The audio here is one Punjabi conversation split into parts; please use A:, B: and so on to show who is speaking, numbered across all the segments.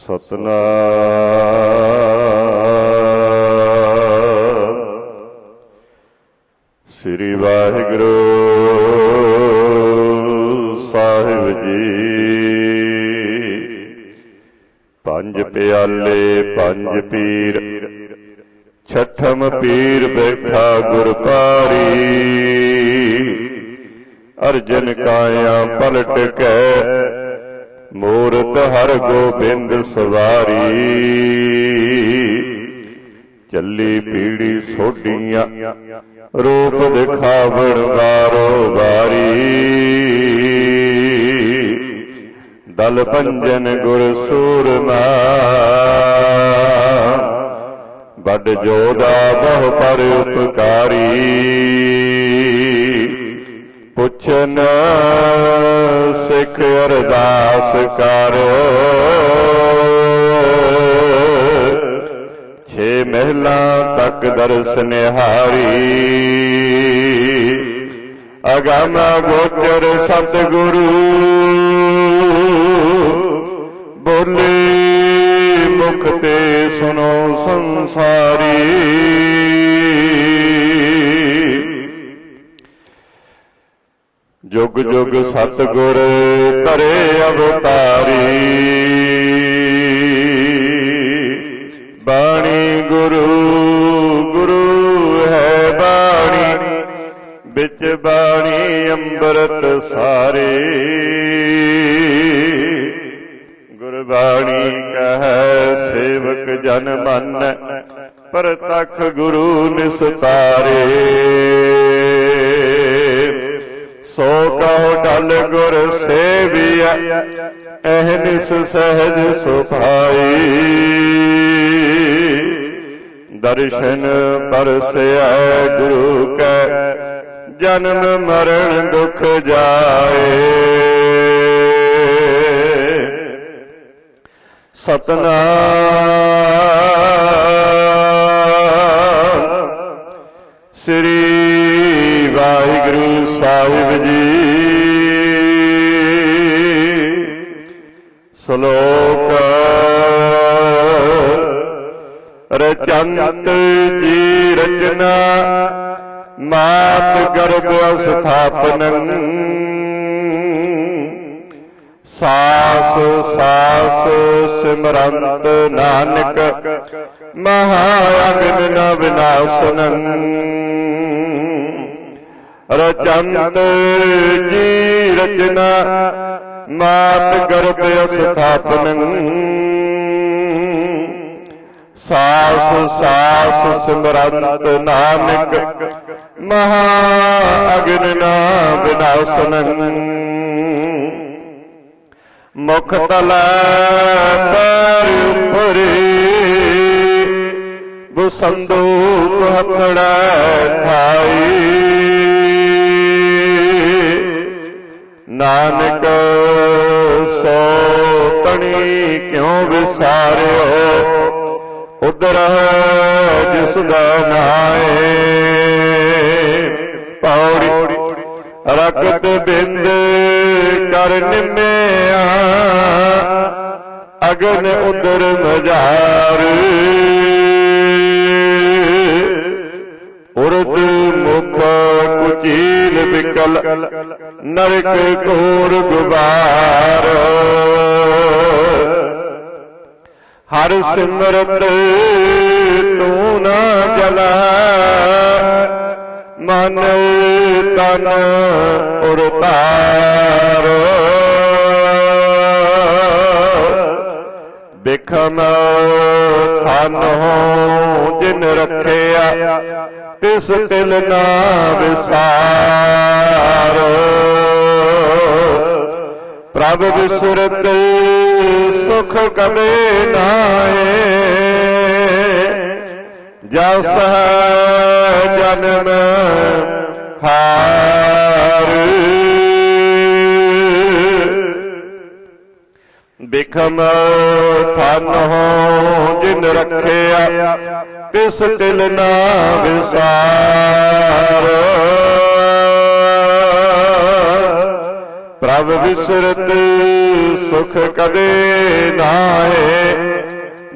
A: ਸਤਨਾਮ। ਸ੍ਰੀ ਵਾਹਿਗੁਰੂ ਸਾਹਿਬ ਜੀ। ਪੰਜ ਪਿਆਲੇ, ਪੰਜ ਪੀਰ। ਛਠਮ ਪੀਰ ਬੈਠਾ ਗੁਰ ਪਾਰੀ ਅਰਜਨ ਕਾਇਆ ਪਲਟ ਕੇ ਮੂਰਤ ਹਰ ਗੋਬਿੰਦ ਸਵਾਰੀ। ਚੱਲੀ ਪੀੜੀ ਸੋਢੀਆਂ, ਰੂਪ ਦਿਖਾਵਣ ਵਾਰੋ ਵਾਰੀ। ਦਲ ਪੰਜਨ ਗੁਰ ਸੂਰਮਾ, ਵੱਡ ਜੋਦਾ ਬਹੁ ਪਰ ਉਪਕਾਰੀ। ਪੁੱਛਨ ਮਹਿਲਾ ਤੱਕ ਦਰਸ ਨਿਹਾਰੀ ਅਗਮ ਗੋਚਰ ਸਤਿਗੁਰੂ। ਬੋਲੇ ਮੁਖ ਤੇ ਸੁਨੋ ਸੰਸਾਰੀ। ਜੁਗ ਜੁਗ ਸਤਿਗੁਰ ਧਰੇ ਅਵਤਾਰੀ। ਬਾਣੀ ਗੁਰੂ ਵਿੱਚ ਬਾਣੀ ਅੰਮ੍ਰਿਤ ਸਾਰੇ। ਗੁਰਬਾਣੀ ਕਹੈ, ਸੇਵਕ ਜਨ ਮਨ, ਪ੍ਰਤਖ ਗੁਰੂ ਨਿਸਤਾਰੇ। ਸੋ ਕਹੋ ਡਲ ਗੁਰ ਸੇਵਿਆ ਅਹਨਿਸ ਸਹਿਜ ਸੁਭਾਈ। ਦਰਸ਼ਨ ਪਰਸਿਆ ਗੁਰੂ ਕੈ ਜਨਮ ਮਰਨ ਦੁਖ ਜਾਏ। ਸਤਨਾਮ ਸ੍ਰੀ ਵਾਹਿਗੁਰੂ ਸਾਹਿਬ ਜੀ। ਸ਼ਲੋਕ ਸਿਮਰੰਤ ਨਾਨਕ ਮਹਾ ਅਗਨ ਨ ਵਿਨਾਸ਼ਨੰ ਰਚੰਤ ਜੀ ਰਚਨਾ, ਮਾਤ ਗਰਭ ਸਥਾਪਨੰ ਸਾਸ ਸਾਸ ਸਿਮਰੰਤ ਨਾਨਕ ਮਹਾ ਅਗਨ ਨ ਵਿਨਾਸ਼ਨੰ ਮੁਖ ਤਲੈ ਪਰ ਉਪਰੇ ਬੁਸੰਦੂਕ ਹਥੜਾ ਥਾਈ। ਨਾਨਕ ਸੋ ਤਣੀ ਕਿਉ ਵਿਸਾਰਿਓ? ਉਦਰ ਜਿਸ ਦਾ ਨਾਏ, ਪੌੜੀ ਰਕਤ ਬਿੰਦ ਕਰ ਨਿਮਿਆ। ਅਗਨ ਉਦਰ ਮਝਾਰ। ਉਰਦ ਮੁਖ ਕੁਚੀਲ ਵਿਕਲ ਨਰਕ ਕੋਰ ਗੁਬਾਰ। ਹਰ ਸਿਮਰਤ ਤੂੰ ਨਾ ਜਲਾ। ਮਨ ਤਨ ਉਰਤਾਰ ਬਿਖਮ ਥਨ ਹੋ ਜਿਨ ਰੱਖਿਆ, ਤਿਸ ਤਿਲ ਨਾ ਵਿਸਾਰ। ਪ੍ਰਭ ਵਿਸਰਤ ਸੁਖ ਕਦੇ ਨਾਏ ਜਸ ਜਨਮ ਹਾਰ। ਬਿਖਮ ਥਨ ਹੋ ਜਿਨ ਰੱਖਿਆ, ਤਿਸ ਤਿਲ ਨਾ ਵਿਸਾਰ। ਪ੍ਰਭ ਵਿਸਰਤ ਸੁਖ ਕਦੇ ਨਾਹੇ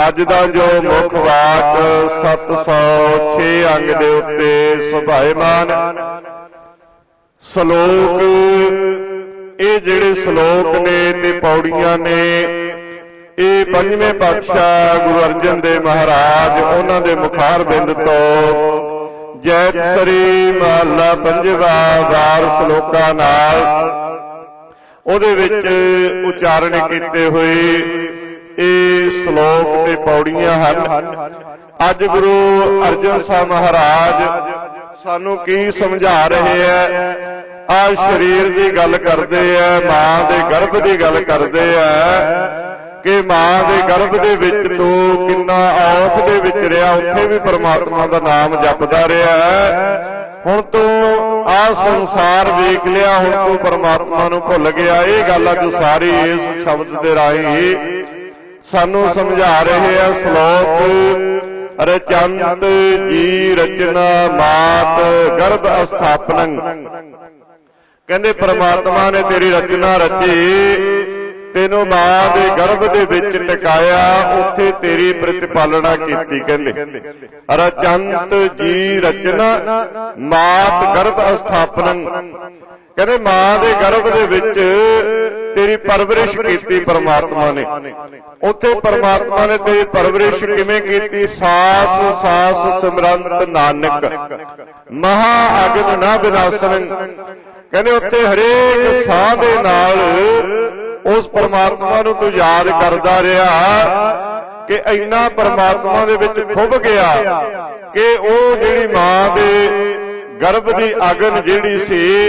A: ਅੱਜ ਦਾ ਜੋ ਮੁੱਖ ਵਾਕ 706 ਅੰਗ ਦੇ ਉੱਤੇ ਸੁਭਾਏਮਾਨ ਸ਼ਲੋਕ ਇਹ ਜਿਹੜੇ ਸ਼ਲੋਕ ਨੇ ਤੇ ਪੌੜੀਆਂ ਨੇ ਇਹ ਪੰਜਵੇਂ ਪਾਤਸ਼ਾਹ ਗੁਰੂ ਅਰਜਨ ਦੇਵ ਮਹਾਰਾਜ ਉਹਨਾਂ ਦੇ ਮੁਖਾਰ ਬਿੰਦ ਤੋਂ ਜੈਤ ਸ੍ਰੀ ਮਹੱਲਾ ਪੰਜਵਾ ਵਾਰ ਸ਼ਲੋਕਾਂ ਨਾਲ ਉਹਦੇ ਵਿੱਚ ਉਚਾਰਨ ਕੀਤੇ ਹੋਏ ਇਹ ਸ਼ਲੋਕ ਤੇ ਪੌੜੀਆਂ ਹਨ। ਅੱਜ ਗੁਰੂ ਅਰਜਨ ਸਾਹਿਬ ਮਹਾਰਾਜ ਸਾਨੂੰ ਕੀ ਸਮਝਾ ਰਹੇ ਹੈ ਆ ਸਰੀਰ ਦੀ ਗੱਲ ਕਰਦੇ ਐ, ਮਾਂ ਦੇ ਗਰਭ ਦੀ ਗੱਲ ਕਰਦੇ ਐ, ਕਿ ਮਾਂ ਦੇ ਗਰਭ ਦੇ ਵਿੱਚ ਤੂੰ ਕਿੰਨਾ ਔਖ ਦੇ ਵਿੱਚ ਰਿਹਾ, ਉੱਥੇ ਵੀ ਪਰਮਾਤਮਾ ਦਾ ਨਾਮ ਜਪਦਾ ਰਿਹਾ ਹੁਣ ਤੂੰ ਆ ਸੰਸਾਰ ਵੇਖ ਲਿਆ, ਹੁਣ ਤੂੰ ਪਰਮਾਤਮਾ ਨੂੰ ਭੁੱਲ ਗਿਆ। ਇਹ ਗੱਲ ਅੱਜ ਸਾਰੀ ਇਸ ਸ਼ਬਦ ਦੇ ਰਾਹੀਂ ਸਾਨੂੰ ਸਮਝਾ ਰਹੇ ਆ ਸ਼ਲੋਕ ਰਚੰਤ ਜੀ ਰਚਨਾ ਮਾਤ ਗਰਭ ਅਸਥਾਪਨੰ। ਕਹਿੰਦੇ ਪ੍ਰਮਾਤਮਾ ਨੇ ਤੇਰੀ ਰਚਨਾ ਰਚੀ। ਤੈਨੂੰ ਮਾਂ ਦੇ ਗਰਭ ਦੇ ਵਿੱਚ ਟਿਕਾਇਆ, ਉੱਥੇ ਤੇਰੀ ਪ੍ਰਤੀਪਾਲਣਾ ਕੀਤੀ ਕਹਿੰਦੇ। ਰਚੰਤ ਜੀ ਰਚਨਾ, ਮਾਤ ਗਰਭ ਅਸਥਾਪਨੰ। ਕਹਿੰਦੇ, ਮਾਂ ਦੇ ਗਰਭ ਦੇ ਵਿੱਚ ਤੇਰੀ ਪਰਵਰਿਸ਼ ਕੀਤੀ ਪਰਮਾਤਮਾ ਨੇ। ਉੱਥੇ ਪਰਮਾਤਮਾ ਨੇ ਤੇਰੀ ਪਰਵਰਿਸ਼ ਕਿਵੇਂ ਕੀਤੀ? ਸਾਸ ਸਾਸ ਸਿਮਰੰਤ ਨਾਨਕ। ਮਹਾ ਅਗਨ ਨਾ ਬਿਨਾਸਨ। ਕਹਿੰਦੇ, ਉੱਥੇ ਹਰੇਕ ਸਾਹ ਦੇ ਨਾਲ ਉਸ ਪਰਮਾਤਮਾ ਨੂੰ ਤੂੰ ਯਾਦ ਕਰਦਾ ਰਿਹਾ ਕਿ ਇੰਨਾ ਪਰਮਾਤਮਾ ਦੇ ਵਿੱਚ ਖੁੱਭ ਗਿਆ ਕਿ ਉਹ ਜਿਹੜੀ ਮਾਂ ਦੇ ਗਰਭ ਦੀ ਅਗਨ ਜਿਹੜੀ ਸੀ,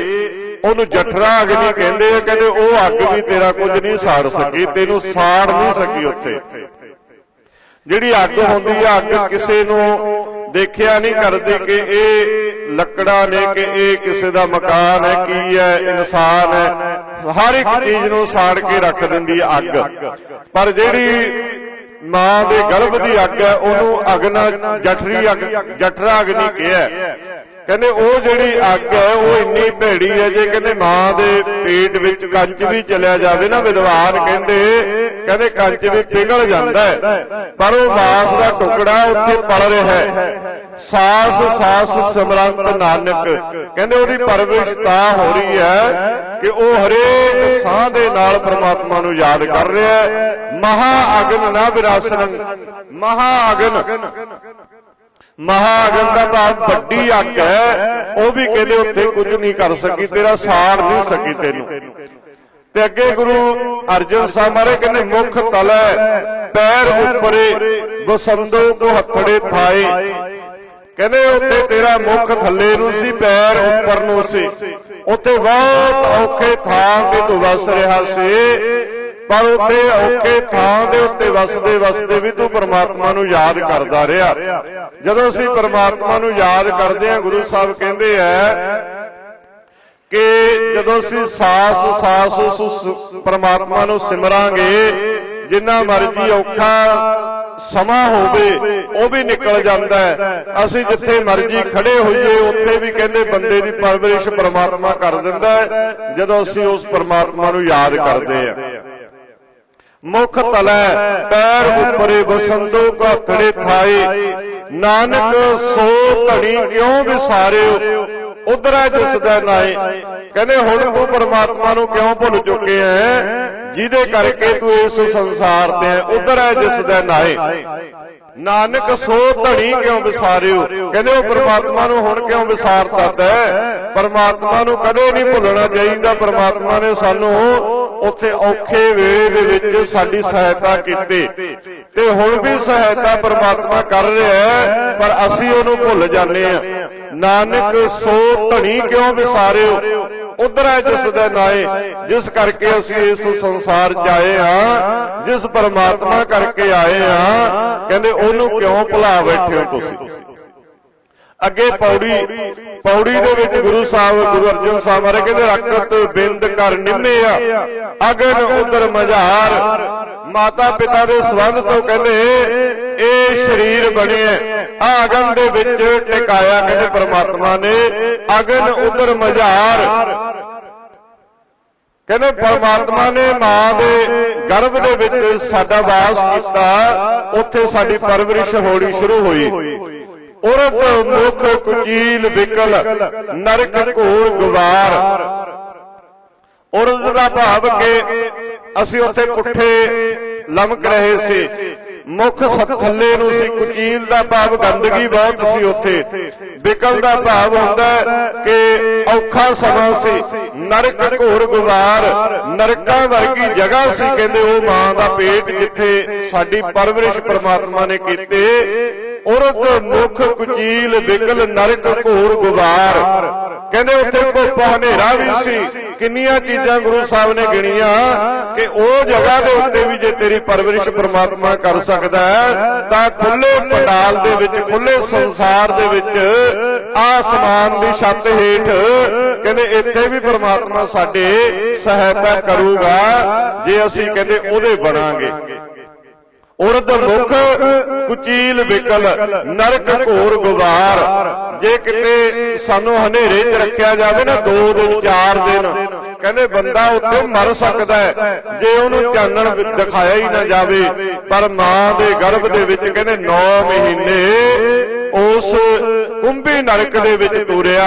A: ਉਹਨੂੰ ਜਠਰਾ ਅਗਨੀ ਕਹਿੰਦੇ ਆ, ਕਹਿੰਦੇ ਉਹ ਅੱਗ ਵੀ ਤੇਰਾ ਕੁਝ ਨਹੀਂ ਸਾੜ ਸਕੀ, ਤੈਨੂੰ ਸਾੜ ਨਹੀਂ ਸਕੀ ਉੱਥੇ। ਜਿਹੜੀ ਅੱਗ ਹੁੰਦੀ ਆ, ਅੱਗ ਕਿਸੇ ਨੂੰ ਦੇਖਿਆ ਨਹੀਂ ਕਰਦੇ ਕਿ ਇਹ ਲੱਕੜਾ ਨੇ ਕਿ ਇਹ ਕਿਸੇ ਦਾ ਮਕਾਨ ਹੈ, ਕੀ ਹੈ, ਇਨਸਾਨ ਹੈ। ਹਰ ਇੱਕ ਚੀਜ਼ ਨੂੰ ਸਾੜ ਕੇ ਰੱਖ ਦਿੰਦੀ ਹੈ ਅੱਗ। ਪਰ ਜਿਹੜੀ ਮਾਂ ਦੇ ਗਰਭ ਦੀ ਅੱਗ ਹੈ, ਉਹਨੂੰ ਅਗਨਾ ਜਠਰੀ ਅੱਗ ਜਠਰਾ ਅਗਨੀ ਕਿਹਾ। ਕਹਿੰਦੇ ਉਹ ਜਿਹੜੀ ਅੱਗ ਹੈ, ਉਹ ਇੰਨੀ ਭੈੜੀ ਹੈ ਜੇ ਕਹਿੰਦੇ ਮਾਂ ਦੇ ਪੇਟ ਵਿੱਚ ਕੰਚ ਵੀ ਚਲਿਆ ਜਾਵੇ ਨਾ, ਵਿਦਵਾਨ ਕਹਿੰਦੇ ਕਹਿੰਦੇ ਕੰਚ ਵੀ ਪਿਘਲ ਜਾਂਦਾ ਹੈ। ਪਰ ਉਹ ਮਾਸ ਦਾ ਟੁਕੜਾ ਉੱਥੇ ਪੜ ਰਿਹਾ ਹੈ। ਸਾਸ ਸਾਸ ਸਿਮਰੰਤ ਨਾਨਕ, ਕਹਿੰਦੇ ਉਹਦੀ ਪਰਵਰਿਸ਼ ਤਾਂ ਹੋ ਰਹੀ ਹੈ ਕਿ ਉਹ ਹਰੇਕ ਸਾਹ ਦੇ ਨਾਲ ਪ੍ਰਮਾਤਮਾ ਨੂੰ ਯਾਦ ਕਰ ਰਿਹਾ ਹੈ। ਮਹਾ ਅਗਨ ਨਾ ਵਿਰਾਸਨ, ਮਹਾ ਅਗਨ। ਮਹਾਗਨ ਦਾ ਤਾਂ ਵੱਡੀ ਅੱਗ ਹੈ। ਉਹ ਵੀ ਕਹਿੰਦੇ ਉੱਥੇ ਕੁਝ ਨਹੀਂ ਕਰ ਸਕੀ। ਤੇਰਾ ਸਾੜ ਨਹੀਂ ਸਕੀ ਤੈਨੂੰ। ਤੇ ਅੱਗੇ ਗੁਰੂ ਅਰਜਨ ਸਾਹਿਬ ਮਾਰੇ ਕਹਿੰਦੇ, ਮੁਖ ਤਲੈ ਪੈਰ ਉੱਪਰੇ ਬਸੰਦੋ ਕੋ ਹੱਥੜੇ ਥਾਏ। ਕਹਿੰਦੇ ਉੱਥੇ ਤੇਰਾ ਮੁਖ ਥੱਲੇ ਨੂੰ ਸੀ, ਪੈਰ ਉੱਪਰ ਨੂੰ ਸੀ। ਉੱਥੇ ਬਹੁਤ ਔਖੇ ਥਾਂ ਤੇ ਤੂੰ ਵਸ ਰਿਹਾ ਸੀ। ਪਰ ਉੱਥੇ ਔਖੇ ਥਾਂ ਦੇ ਉੱਤੇ ਵਸਦੇ ਵਸਦੇ ਵੀ ਤੂੰ ਪਰਮਾਤਮਾ ਨੂੰ ਯਾਦ ਕਰਦਾ ਰਿਹਾ। ਜਦੋਂ ਅਸੀਂ ਪਰਮਾਤਮਾ ਨੂੰ ਯਾਦ ਕਰਦੇ ਹਾਂ, ਗੁਰੂ ਸਾਹਿਬ ਕਹਿੰਦੇ ਆ ਕਿ ਜਦੋਂ ਅਸੀਂ ਸਾਸ ਸਾਸ ਉਸ ਪਰਮਾਤਮਾ ਨੂੰ ਸਿਮਰਾਂਗੇ, ਜਿੰਨਾ ਮਰਜ਼ੀ ਔਖਾ ਸਮਾਂ ਹੋਵੇ, ਉਹ ਵੀ ਨਿਕਲ ਜਾਂਦਾ ਹੈ। ਅਸੀਂ ਜਿੱਥੇ ਮਰਜ਼ੀ ਖੜੇ ਹੋਈਏ, ਉੱਥੇ ਵੀ ਕਹਿੰਦੇ ਬੰਦੇ ਦੀ ਪਰਵਰਿਸ਼ ਪਰਮਾਤਮਾ ਕਰ ਦਿੰਦਾ ਹੈ, ਜਦੋਂ ਅਸੀਂ ਉਸ ਪਰਮਾਤਮਾ ਨੂੰ ਯਾਦ ਕਰਦੇ ਹਾਂ। ਮੁਖ ਤਲੈ, ਪੈਰ ਉੱਪਰੇ ਬਸੰਦੋ ਕਾ ਥਾਏ ਨਾਨਕ, ਸੋ ਧਣੀ ਕਿਉਂ ਵਿਸਾਰਿਓ? ਉਧਰੈ ਜਿਸ ਦਾ ਨਾਏ ਕਹਿੰਦੇ, ਹੁਣ ਤੂੰ ਪਰਮਾਤਮਾ ਨੂੰ ਕਿਉਂ ਭੁੱਲ ਚੁੱਕੇ ਐ? ਜਿਹਦੇ ਕਰਕੇ ਤੂੰ ਇਸ ਸੰਸਾਰ ਤੇ ਹੈ ਉਧਰੈ ਜਿਸ ਦਾ ਨਾਏ ਨਾਨਕ ਸੋ ਧਣੀ ਕਿਉਂ ਵਿਸਾਰਿਓ? ਕਹਿੰਦੇ ਉਹ ਪ੍ਰਮਾਤਮਾ ਨੂੰ ਹੁਣ ਕਿਉਂ ਵਿਸਾਰਤਾ ਤੈ ਪਰਮਾਤਮਾ ਨੂੰ ਕਦੇ ਨਹੀਂ ਭੁੱਲਣਾ ਚਾਹੀਦਾ। ਪਰਮਾਤਮਾ ਨੇ ਸਾਨੂੰ ਉੱਥੇ ਔਖੇ ਵੇਲੇ ਦੇ ਵਿੱਚ ਸਾਡੀ ਸਹਾਇਤਾ ਕੀਤੀ। ਤੇ ਹੁਣ ਵੀ ਸਹਾਇਤਾ ਪਰਮਾਤਮਾ ਕਰ ਰਿਹਾ ਹੈ, ਪਰ ਅਸੀਂ ਉਹਨੂੰ ਭੁੱਲ ਜਾਂਦੇ ਆ ਨਾਨਕ ਸੋ ਧਣੀ ਕਿਉਂ ਵਿਸਾਰਿਓ? ਉਧਰ ਹੈ ਜਿਸ ਦੇ ਨਾਏ ਜਿਸ ਕਰਕੇ ਅਸੀਂ ਇਸ ਸੰਸਾਰ 'ਚ ਆਏ ਹਾਂ ਜਿਸ ਪਰਮਾਤਮਾ ਕਰਕੇ ਆਏ ਹਾਂ। ਕਹਿੰਦੇ ਉਹਨੂੰ ਕਿਉਂ ਭੁਲਾ ਬੈਠੇ ਹੋ ਤੁਸੀਂ? ਅੱਗੇ ਪੌੜੀ ਪੌੜੀ ਦੇ ਵਿੱਚ ਗੁਰੂ ਸਾਹਿਬ, ਗੁਰੂ ਅਰਜਨ ਸਾਹਿਬ ਮਾਰੇ ਕਹਿੰਦੇ, ਰਕਤ ਬਿੰਦ ਕਰ ਨਿੰਨੇ ਆ, ਅਗਨ ਉਦਰ ਮਝਾਰ। ਮਾਤਾ ਪਿਤਾ ਦੇ ਸੰਬੰਧ ਤੋਂ ਕਹਿੰਦੇ, ਇਹ ਸਰੀਰ ਬਣਿਆ ਆ। ਅਗਨ ਦੇ ਵਿੱਚ ਟਿਕਾਇਆ ਕਹਿੰਦੇ ਪ੍ਰਮਾਤਮਾ ਨੇ, ਅਗਨ ਉਦਰ ਮਝਾਰ। ਕਹਿੰਦੇ ਪਰਮਾਤਮਾ ਨੇ ਮਾਂ ਦੇ ਗਰਭ ਦੇ ਵਿੱਚ ਸਾਡਾ ਵਾਸ ਕੀਤਾ, ਉੱਥੇ ਸਾਡੀ ਪਰਵਰਿਸ਼ ਹੋਣੀ ਸ਼ੁਰੂ ਹੋਈ। ਔਰਤ ਮੁਖ ਕੁਚੀਲ ਵਿਕਲ, ਨਰਕ ਘੋਰ ਗੁਵਾਰ। ਔਰਤ ਦਾ ਭਾਵ ਕਿ ਅਸੀਂ ਉੱਥੇ ਪੁੱਠੇ ਲਮਕ ਰਹੇ ਸੀ। ਮੁਖ ਥੱਲੇ ਨੂੰ ਸੀ ਕੁਕੀਲ ਦਾ ਭਾਵ ਗੰਦਗੀ ਬਹੁਤ ਸੀ ਉੱਥੇ। ਵਿਕਲ ਦਾ ਭਾਵ ਹੁੰਦਾ ਕਿ ਔਖਾ ਸਮਾਂ ਸੀ। ਨਰਕ ਘੋਰ ਗੁਵਾਰ ਨਰਕਾਂ ਵਰਗੀ ਜਗ੍ਹਾ ਸੀ ਕਹਿੰਦੇ ਉਹ ਮਾਂ ਦਾ ਪੇਟ ਜਿੱਥੇ ਸਾਡੀ ਪਰਵਰਿਸ਼ ਪ੍ਰਮਾਤਮਾ ਨੇ ਕੀਤੀ ਔਰਤ ਮੁਖ ਕੁਚੀਲ ਵਿਕਲ ਨਰਕ ਘੋਰ ਗੁਵਾਰ ਕਹਿੰਦੇ ਉੱਥੇ ਕੋਪਾ ਹਨੇਰਾ ਵੀ ਸੀ। ਕਿੰਨੀਆਂ ਚੀਜ਼ਾਂ ਗੁਰੂ ਸਾਹਿਬ ਨੇ ਗਿਣੀਆਂ ਕਿ ਉਹ ਜਗ੍ਹਾ ਦੇ ਉੱਤੇ ਵੀ ਜੇ ਤੇਰੀ ਪਰਵਰਿਸ਼ ਪ੍ਰਮਾਤਮਾ ਕਰ ਸਕਦਾ ਤਾਂ ਖੁੱਲੇ ਪੰਡਾਲ ਦੇ ਵਿੱਚ ਖੁੱਲੇ ਸੰਸਾਰ ਦੇ ਵਿੱਚ ਆਸਮਾਨ ਦੀ ਛੱਤ ਹੇਠ ਕਹਿੰਦੇ ਇੱਥੇ ਵੀ ਪ੍ਰਮਾਤਮਾ ਸਾਡੇ ਸਹਾਇਤਾ ਕਰੂਗਾ ਜੇ ਅਸੀਂ ਕਹਿੰਦੇ ਉਹਦੇ ਬਣਾਂਗੇ। ਉਰਦ ਮੁਖ ਕੁਚੀਲ ਵਿਕਲ, ਨਰਕ ਘੋਰ ਗੁਵਾਰ ਜੇ ਕਿਤੇ ਸਾਨੂੰ ਹਨੇਰੇ 'ਚ ਰੱਖਿਆ ਜਾਵੇ ਨਾ 2 ਦਿਨ 4 ਦਿਨ, ਕਹਿੰਦੇ ਬੰਦਾ ਉੱਥੇ ਮਰ ਸਕਦਾ ਹੈ। ਜੇ ਉਹਨੂੰ ਚਾਨਣ ਦਿਖਾਇਆ ਹੀ ਨਾ ਜਾਵੇ, ਪਰ ਮਾਂ ਦੇ ਗਰਭ ਦੇ ਵਿੱਚ ਕਹਿੰਦੇ 9 ਮਹੀਨੇ ਉਸ ਕੁੰਭੀ ਨਰਕ ਦੇ ਵਿੱਚ ਤੁਰਿਆ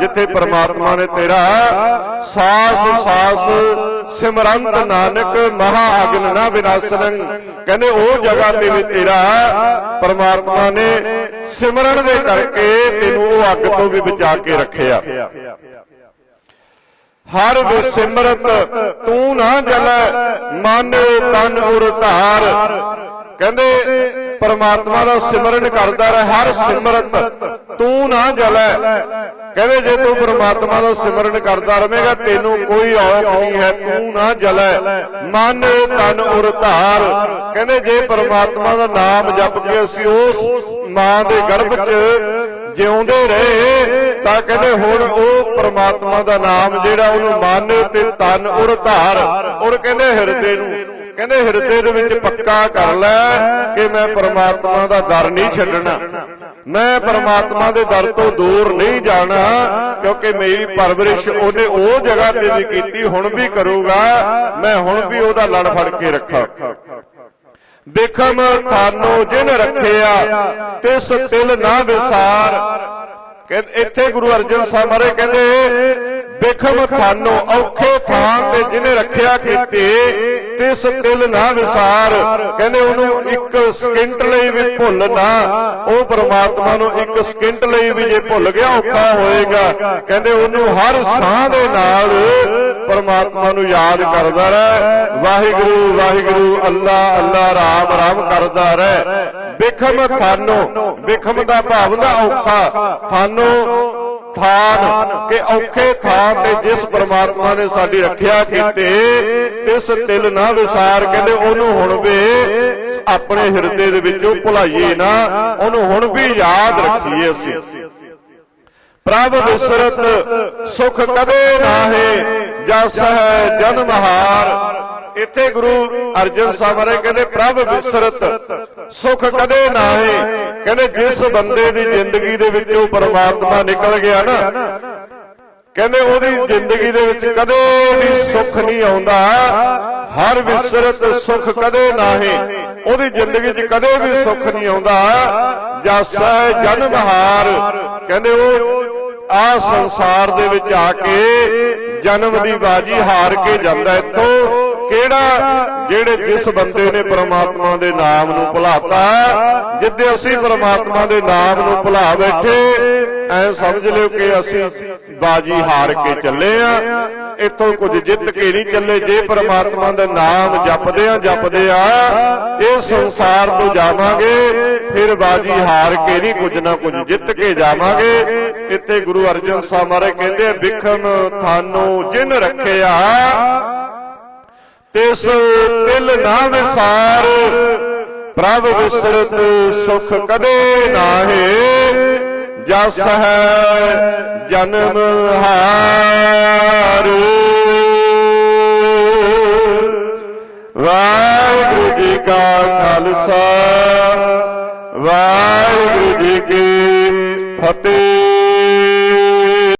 A: ਜਿੱਥੇ ਪਰਮਾਤਮਾ ਨੇ ਤੇਰਾ ਸਾਸ ਸਾਸ, ਸਿਮਰੰਤ ਨਾਨਕ, ਮਹਾ ਅਗਨ ਨਾ ਵਿਨਾਸ਼ਨੰ। ਕਹਿੰਦੇ ਉਹ ਜਗ੍ਹਾ ਤੇ ਵੀ ਤੇਰਾ ਪ੍ਰਮਾਤਮਾ ਨੇ ਸਿਮਰਨ ਦੇ ਕਰਕੇ ਤੈਨੂੰ ਉਹ ਅੱਗ ਤੋਂ ਵੀ ਬਚਾ ਕੇ ਰੱਖਿਆ। ਹਰ ਵਿਸਿਮਰਤ ਤੂੰ ਨਾ ਜਲੈ ਮਨ ਤਨ ਉਰ ਧਾਰ। ਕਹਿੰਦੇ, ਪਰਮਾਤਮਾ ਦਾ ਸਿਮਰਨ ਕਰਦਾ ਰਹਿ, ਹਰ ਸਿਮਰਤ, ਤੂੰ ਨਾ ਜਲੈ। ਕਹਿੰਦੇ, ਜੇ ਤੂੰ ਪਰਮਾਤਮਾ ਦਾ ਸਿਮਰਨ ਕਰਦਾ ਰਹੇਗਾ ਤੈਨੂੰ ਕੋਈ ਔਖ ਨਹੀਂ ਹੈ, ਤੂੰ ਨਾ ਜਲੈ। ਮਨ ਤਨ ਉਰ ਧਾਰ। ਕਹਿੰਦੇ, ਜੇ ਪਰਮਾਤਮਾ ਦਾ ਨਾਮ ਜਪ ਕੇ ਅਸੀਂ ਉਸ ਮਾਂ ਦੇ ਗਰਭ 'ਚ ਜਿਉਂਦੇ ਰਹੇ, ਤਾਂ ਕਹਿੰਦੇ, ਹੁਣ ਉਹ ਪਰਮਾਤਮਾ ਦਾ ਨਾਮ ਜਿਹੜਾ ਉਹਨੂੰ ਮਨ ਤੇ ਤਨ ਉਰ ਧਾਰ, ਔਰ ਕਹਿੰਦੇ, ਹਿਰਦੇ ਨੂੰ ਕਹਿੰਦੇ ਹਿਰਦੇ ਦੇ ਵਿੱਚ ਪੱਕਾ ਕਰ ਲੈ ਕਿ ਮੈਂ ਪਰਮਾਤਮਾ ਦਾ ਦਰ ਨਹੀਂ ਛੱਡਣਾ। ਮੈਂ ਪਰਮਾਤਮਾ ਦੇ ਦਰ ਤੋਂ ਦੂਰ ਨਹੀਂ ਜਾਣਾ, ਕਿਉਂਕਿ ਮੇਰੀ ਪਰਵਰਿਸ਼ ਉਹਨੇ ਉਹ ਜਗ੍ਹਾ ਤੇ ਵੀ ਕੀਤੀ, ਹੁਣ ਵੀ ਕਰੂਗਾ। ਮੈਂ ਹੁਣ ਵੀ ਉਹਦਾ ਲੜ ਫੜ ਕੇ ਰੱਖਾਂ। ਬਿਖਮ ਥਾਨੋ ਜਿਨ ਰੱਖਿਆ, ਤਿਸ ਤਿਲ ਨਾ ਵਿਸਾਰ। ਇੱਥੇ ਗੁਰੂ ਅਰਜਨ ਸਾਹਿਬ ਮਹਾਰਾਜ ਕਹਿੰਦੇ ਬਿਖਮ ਥਾਨੋ ਔਖੇ ਥਾਂ ਤੇ ਜਿਨੇ ਰੱਖਿਆ ਕੀਤੇ, ਤਿਸ ਤਿਲ ਨਾ ਵਿਸਾਰ। ਕਹਿੰਦੇ ਉਹਨੂੰ ਇੱਕ ਸਕਿੰਟ ਲਈ ਵੀ ਭੁੱਲ ਨਾ। ਉਹ ਪ੍ਰਮਾਤਮਾ ਨੂੰ ਇੱਕ ਸਕਿੰਟ ਲਈ ਵੀ ਜੇ ਭੁੱਲ ਗਿਆ, ਔਖਾ ਹੋਏਗਾ। ਕਹਿੰਦੇ ਉਹਨੂੰ ਹਰ ਸਾਹ ਦੇ ਨਾਲ ਪਰਮਾਤਮਾ ਨੂੰ ਯਾਦ ਕਰਦਾ ਰਹਿ। ਵਾਹਿਗੁਰੂ ਵਾਹਿਗੁਰੂ, ਅੱਲਾ ਅੱਲਾ, ਰਾਮ ਰਾਮ ਕਰਦਾ ਰਹਿ। ਬਿਖਮ ਥਾਨੋ ਬਿਖਮ ਦਾ ਭਾਵ ਦਾ ਔਖਾ। ਥਾਨੋ ਥਾਨ ਕਿ ਔਖੇ ਥਾਂ ਤੇ ਜਿਸ ਪ੍ਰਮਾਤਮਾ ਨੇ ਸਾਡੀ ਰੱਖਿਆ ਕੀਤੇ ਤਿਸ ਤਿਲ ਨਾ ਵਿਸਾਰ ਕਹਿੰਦੇ ਉਹਨੂੰ ਹੁਣ ਵੀ ਆਪਣੇ ਹਿਰਦੇ ਦੇ ਵਿੱਚੋਂ ਭੁਲਾਈਏ ਨਾ ਉਹਨੂੰ ਹੁਣ ਵੀ ਯਾਦ ਰੱਖੀਏ ਅਸੀਂ। ਪ੍ਰਭ ਵਿਸਰਤ ਸੁਖ ਕਦੇ ਨਾਹੇ ਜਸ ਹੈ ਜਨਮ ਹਾਰ ਇੱਥੇ ਗੁਰੂ ਅਰਜਨ ਸਾਹਿਬ ਮਹਾਰਾਜ ਕਹਿੰਦੇ ਪ੍ਰਭ ਵਿਸਰਤ ਸੁਖ ਕਦੇ ਨਾਹੇ। ਕਹਿੰਦੇ ਜਿਸ ਬੰਦੇ ਦੀ ਜ਼ਿੰਦਗੀ ਦੇ ਵਿੱਚੋਂ ਪਰਮਾਤਮਾ ਨਿਕਲ ਗਿਆ ਨਾ, ਕਹਿੰਦੇ ਉਹਦੀ ਜ਼ਿੰਦਗੀ ਦੇ ਵਿੱਚ ਕਦੇ ਵੀ ਸੁੱਖ ਨਹੀਂ ਆਉਂਦਾ। ਹਰ ਵਿਸਰਤ ਸੁਖ ਕਦੇ ਨਾਹੀ, ਉਹਦੀ ਜ਼ਿੰਦਗੀ 'ਚ ਕਦੇ ਵੀ ਸੁੱਖ ਨਹੀਂ ਆਉਂਦਾ। ਜਸ ਹੈ ਜਨਮ ਹਾਰ ਕਹਿੰਦੇ ਉਹ ਆ ਸੰਸਾਰ ਦੇ ਵਿੱਚ ਆ ਕੇ ਜਨਮ ਦੀ ਬਾਜੀ ਹਾਰ ਕੇ ਜਾਂਦਾ ਇੱਥੋਂ। ਕਿਹੜਾ ਜਿਹੜੇ ਜਿਸ ਬੰਦੇ ਨੇ ਪ੍ਰਮਾਤਮਾ ਦੇ ਨਾਮ ਨੂੰ ਭੁਲਾਤਾ ਜਿੱਦੇ ਅਸੀਂ ਪ੍ਰਮਾਤਮਾ ਦੇ ਨਾਮ ਨੂੰ ਭੁਲਾ ਬੈਠੇ ਐ ਸਮਝ ਲਿਓ ਕਿ ਅਸੀਂ ਬਾਜੀ ਹਾਰ ਕੇ ਚੱਲੇ ਆ। ਇੱਥੋਂ ਕੁਝ ਜਿੱਤ ਕੇ ਨਹੀਂ ਚੱਲੇ ਜੇ ਪ੍ਰਮਾਤਮਾ ਦਾ ਨਾਮ ਜਪਦੇ ਆ ਜਪਦੇ ਆ ਇਹ ਸੰਸਾਰ ਤੋਂ ਜਾਵਾਂਗੇ ਫਿਰ ਬਾਜੀ ਹਾਰ ਕੇ ਨਹੀਂ ਕੁਝ ਨਾ ਕੁਝ ਜਿੱਤ ਕੇ ਜਾਵਾਂਗੇ। ਇੱਥੇ ਗੁਰੂ ਅਰਜਨ ਸਾਹਿਬ ਮਹਾਰਾਜ ਕਹਿੰਦੇ ਆ, ਵਿਖਮ ਥਾਨੋ ਜਿਨ ਰੱਖਿਆ। ਤਿਸ ਤਿਲ ਨਾ ਵਿਸਾਰ, ਪ੍ਰਭ ਵਿਸਰਤ ਸੁਖ ਕਦੇ ਨਾਹੀ, ਜਸ ਹੈ ਜਨਮ ਹਾਰ। ਵਾਹਿਗੁਰੂ ਜੀ ਕਾ ਖਾਲਸਾ, ਵਾਹਿਗੁਰੂ ਜੀ ਕੀ ਫਤਿਹ।